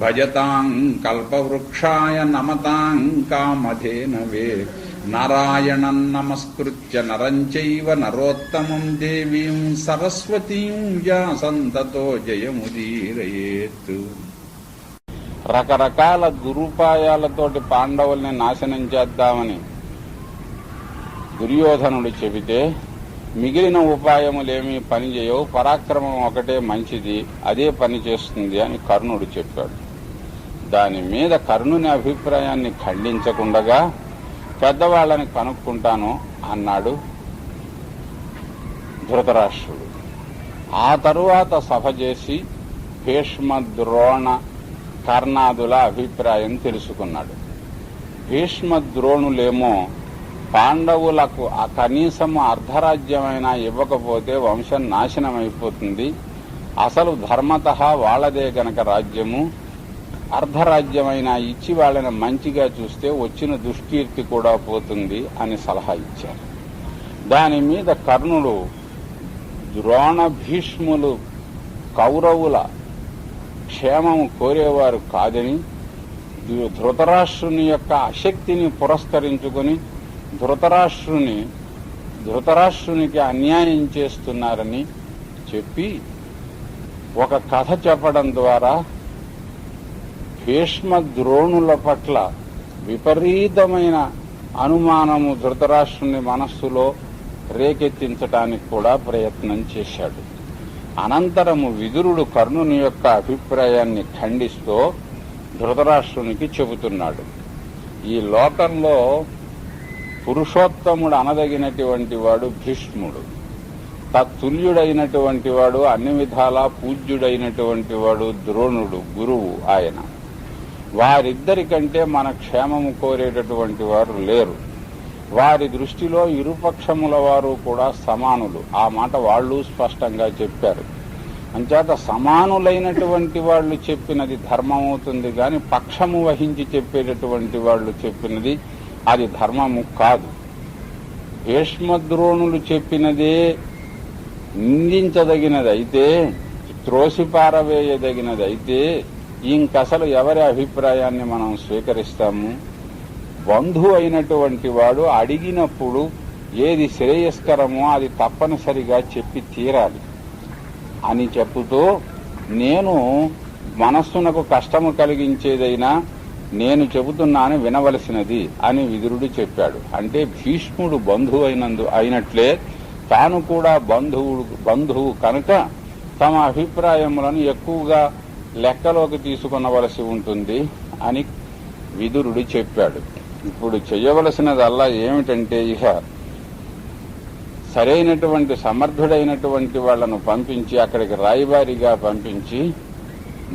భజతాం కల్పవృక్షాయ నమతాం కామధేనవే. నారాయణం నమస్కృత్య నరంచైవ నరోత్తమం దేవీం సరస్వతీం వ్యాసంతతో జయముదీరయేత్. రకరకాల గురుపాయాలతోటి పాండవుల్ని నాశనం చేద్దామని దుర్యోధనుడు చెబితే మిగిలిన ఉపాయములేమీ పనిచేయవు పరాక్రమం ఒకటే మంచిది అదే పని చేస్తుంది అని కర్ణుడు చెప్పాడు. దాని మీద కర్ణుని అభిప్రాయాన్ని ఖండించకుండగా పెద్దవాళ్ళని కనుక్కుంటాను అన్నాడు ధృతరాష్ట్రుడు. ఆ తరువాత సభ చేసి భీష్మ ద్రోణ కర్ణాదుల అభిప్రాయం తెలుసుకున్నాడు. భీష్మ ద్రోణులేమో పాండవులకు ఆ కనీసము అర్ధరాజ్యమైనా ఇవ్వకపోతే వంశం నాశనం అయిపోతుంది అసలు ధర్మత వాళ్ళదే గనక రాజ్యము. అర్ధరాజ్యమైన ఇచ్చి వాళ్ళని మంచిగా చూస్తే వచ్చిన దుష్కీర్తి కూడా పోతుంది అని సలహా ఇచ్చారు. దాని మీద కర్ణుడు ద్రోణ భీష్ములు కౌరవుల క్షేమము కోరేవారు కాదని ధృతరాష్ట్రుని యొక్క అశక్తిని పురస్కరించుకుని ధృతరాష్ట్రుని ధృతరాష్ట్రునికి అన్యాయం చేస్తున్నారని చెప్పి ఒక కథ చెప్పడం ద్వారా భీష్మ ద్రోణుల పట్ల విపరీతమైన అనుమానము ధృతరాష్ట్రుని మనస్సులో రేకెత్తించటానికి కూడా ప్రయత్నం చేశాడు. అనంతరము విదురుడు కర్ణుని యొక్క అభిప్రాయాన్ని ఖండిస్తూ ధృతరాష్ట్రునికి చెబుతున్నాడు. ఈ లోకంలో పురుషోత్తముడు అనదగినటువంటి వాడు భీష్ముడు. తత్తుల్యుడైనటువంటి వాడు అన్ని విధాలా పూజ్యుడైనటువంటి వాడు ద్రోణుడు గురువు ఆయన. వారిద్దరికంటే మన క్షేమము కోరేటటువంటి వారు లేరు. వారి దృష్టిలో ఇరుపక్షముల వారు కూడా సమానులు. ఆ మాట వాళ్ళు స్పష్టంగా చెప్పారు. అంచేత సమానులైనటువంటి వాళ్ళు చెప్పినది ధర్మం అవుతుంది కానీ పక్షము వహించి చెప్పేటటువంటి వాళ్ళు చెప్పినది అది ధర్మము కాదు. భీష్మద్రోణులు చెప్పినదే నిందించదగినదైతే త్రోసిపారవేయదగినదైతే ఇంకసలు ఎవరి అభిప్రాయాన్ని మనం స్వీకరిస్తాము? బంధు అయినటువంటి వాడు అడిగినప్పుడు ఏది శ్రేయస్కరమో అది తప్పనిసరిగా చెప్పి తీరాలి. అని చెప్పుతూ నేను మనస్సునకు కష్టము కలిగించేదైనా నేను చెబుతున్నాను వినవలసినది అని విదురుడు చెప్పాడు. అంటే భీష్ముడు బంధువు అయినందు అయినట్లే తాను కూడా బంధువుడు బంధువు కనుక తమ అభిప్రాయములను ఎక్కువగా లెక్కలోకి తీసుకునవలసి ఉంటుంది అని విదురుడు చెప్పాడు. ఇప్పుడు చేయవలసినదల్లా ఏమిటంటే ఇహ సరైనటువంటి సమర్థుడైనటువంటి వాళ్ళను పంపించి అక్కడికి రాయబారిగా పంపించి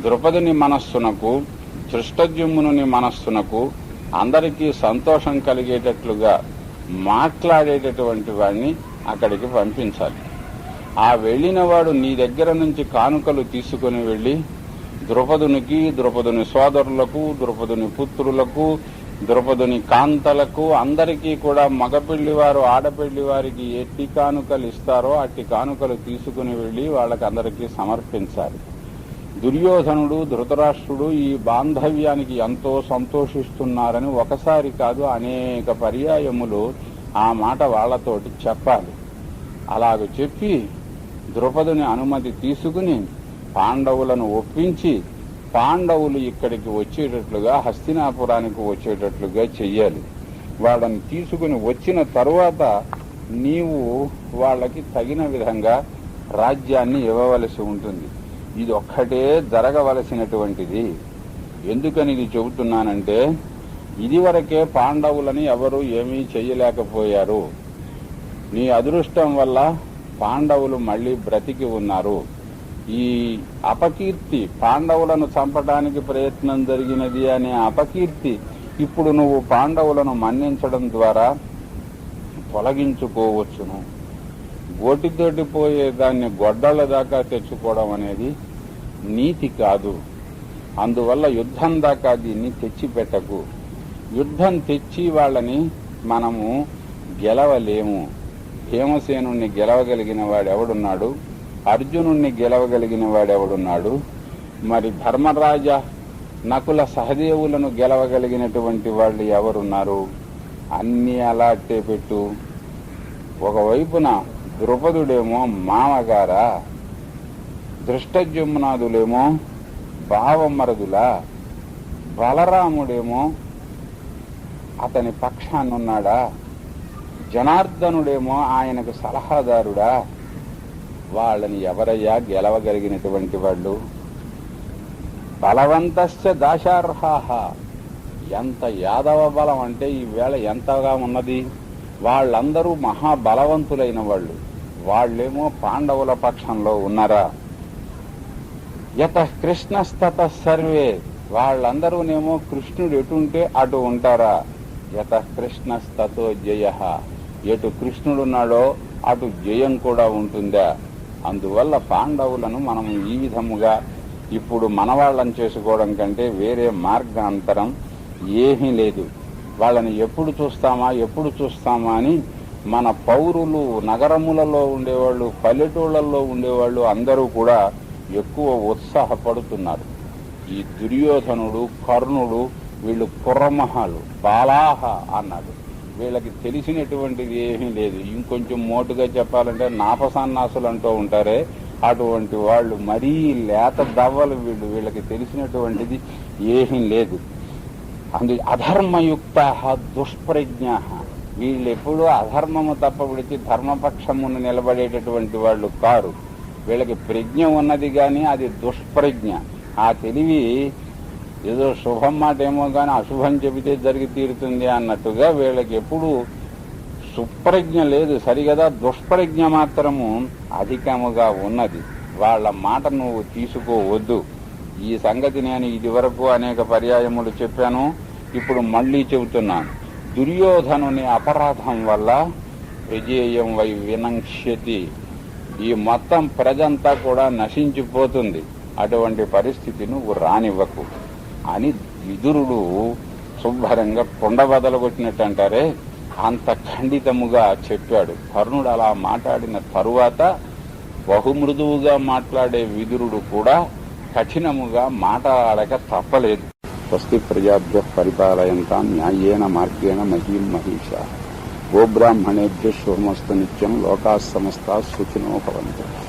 ద్రుపదిని మనస్సునకు దృష్టజుమ్మునుని మనస్సునకు అందరికీ సంతోషం కలిగేటట్లుగా మాట్లాడేటటువంటి వాడిని అక్కడికి పంపించాలి. ఆ వెళ్ళినవాడు నీ దగ్గర నుంచి కానుకలు తీసుకుని వెళ్ళి ద్రుపదునికి ద్రుపదుని సోదరులకు ద్రుపదుని పుత్రులకు ద్రుపదుని కాంతలకు అందరికీ కూడా మగపిల్లి వారు ఆడపిల్లి వారికి ఎట్టి కానుకలు ఇస్తారో అట్టి కానుకలు తీసుకుని వెళ్ళి వాళ్ళకి అందరికీ సమర్పించాలి. దుర్యోధనుడు ధృతరాష్ట్రుడు ఈ బాంధవ్యానికి ఎంతో సంతోషిస్తున్నారని ఒకసారి కాదు అనేక పర్యాయములు ఆ మాట వాళ్ళతోటి చెప్పాలి. అలాగ చెప్పి ద్రుపదుని అనుమతి తీసుకుని పాండవులను ఒప్పించి పాండవులు ఇక్కడికి వచ్చేటట్లుగా హస్తినాపురానికి వచ్చేటట్లుగా చెయ్యాలి. వాళ్ళని తీసుకుని వచ్చిన తరువాత నీవు వాళ్ళకి తగిన విధంగా రాజ్యాన్ని ఇవ్వవలసి ఉంటుంది. ఇది ఒక్కటే జరగవలసినటువంటిది. ఎందుకని ఇది చెబుతున్నానంటే ఇదివరకే పాండవులని ఎవరు ఏమీ చేయలేకపోయారు నీ అదృష్టం వల్ల పాండవులు మళ్ళీ బ్రతికి ఉన్నారు. ఈ అపకీర్తి పాండవులను చంపడానికి ప్రయత్నం జరిగినది అనే అపకీర్తి ఇప్పుడు నువ్వు పాండవులను మన్నించడం ద్వారా తొలగించుకోవచ్చును. గోటితోటి పోయే దాన్ని గొడ్డల దాకా తెచ్చుకోవడం అనేది నీతి కాదు. అందువల్ల యుద్ధం దాకా దీన్ని తెచ్చిపెట్టకు. యుద్ధం తెచ్చి వాళ్ళని మనము గెలవలేము. భీమసేనుణ్ణి గెలవగలిగిన వాడు ఎవడున్నాడు అర్జునుణ్ణి గెలవగలిగిన వాడెవడున్నాడు? మరి ధర్మరాజ నకుల సహదేవులను గెలవగలిగినటువంటి వాళ్ళు ఎవరున్నారు? అన్నీ అలాట్టే పెట్టు. ఒకవైపున ద్రుపదుడేమో మామగారా? దృష్టజుమ్నాథులేమో భావమరదులా బలరాముడేమో అతని పక్షాన్నున్నాడా? జనార్దనుడేమో ఆయనకు సలహాదారుడా? వాళ్ళని ఎవరయ్యా గెలవగలిగినటువంటి వాళ్ళు? బలవంతశ్చ దాశార్హాహ. ఎంత యాదవ బలం అంటే ఈ వేళ ఎంతగా ఉన్నది? వాళ్ళందరూ మహాబలవంతులైన వాళ్ళు. వాళ్ళేమో పాండవుల పక్షంలో ఉన్నారా? యత కృష్ణస్తత సర్వే. వాళ్ళందరూనేమో కృష్ణుడు ఎటుంటే అటు ఉంటారా? యత కృష్ణస్తతో జయ. ఎటు కృష్ణుడున్నాడో అటు జయం కూడా ఉంటుందా? అందువల్ల పాండవులను మనం ఈ విధముగా ఇప్పుడు మనవాళ్ళని చేసుకోవడం కంటే వేరే మార్గాంతరం ఏమీ లేదు. వాళ్ళని ఎప్పుడు చూస్తామా ఎప్పుడు చూస్తామా అని మన పౌరులు నగరములలో ఉండేవాళ్ళు పల్లెటూళ్ళల్లో ఉండేవాళ్ళు అందరూ కూడా ఎక్కువ ఉత్సాహపడుతున్నారు. ఈ దుర్యోధనుడు కర్ణుడు వీళ్ళు కుర్రమహాలు బాలాహ అన్నాడు వీళ్ళకి తెలిసినటువంటిది ఏమీ లేదు. ఇంకొంచెం మోటుగా చెప్పాలంటే నాపసన్నాసులు అంటూ ఉంటారే. అటువంటి వాళ్ళు మరీ లేత దవ్వలు వీళ్ళు వీళ్ళకి తెలిసినటువంటిది ఏమీ లేదు. అందు అధర్మయుక్త దుష్ప్రజ్ఞ వీళ్ళు ఎప్పుడూ అధర్మము తప్ప విడిచి ధర్మపక్షమును నిలబడేటటువంటి వాళ్ళు కారు. వీళ్ళకి ప్రజ్ఞ ఉన్నది కానీ అది దుష్ప్రజ్ఞ. ఆ తెలివి ఏదో శుభం మాట ఏమో కానీ అశుభం చెబితే జరిగి తీరుతుంది అన్నట్టుగా వీళ్ళకి ఎప్పుడు సుప్రజ్ఞ లేదు. సరిగదా? దుష్ప్రజ్ఞ మాత్రము అధికముగా ఉన్నది. వాళ్ళ మాట నువ్వు తీసుకోవద్దు. ఈ సంగతి నేను ఇది వరకు అనేక పర్యాయములు చెప్పాను. ఇప్పుడు మళ్ళీ చెబుతున్నాను. దుర్యోధనుని అపరాధం వల్ల విజేయం వై వినంక్ష్యతి. ఈ మొత్తం ప్రజంతా కూడా నశించిపోతుంది. అటువంటి పరిస్థితి నువ్వు రానివ్వకు. అని విదురుడు శుభ్రంగా కొండ బదలగొట్టినట్టు అంటారే అంత ఖండితముగా చెప్పాడు. కర్ణుడు అలా మాట్లాడిన తరువాత బహుమృదువుగా మాట్లాడే విదురుడు కూడా కఠినముగా మాట్లాడక తప్పలేదు. స్వస్తి ప్రజాభ్య పరిపాలయంతా న్యాయేన మార్గేణ మహీం మహిష. గోబ్రాహ్మణేభ్య శుభమస్తు నిత్యం లోకా సమస్త సుఖినో భవంతు.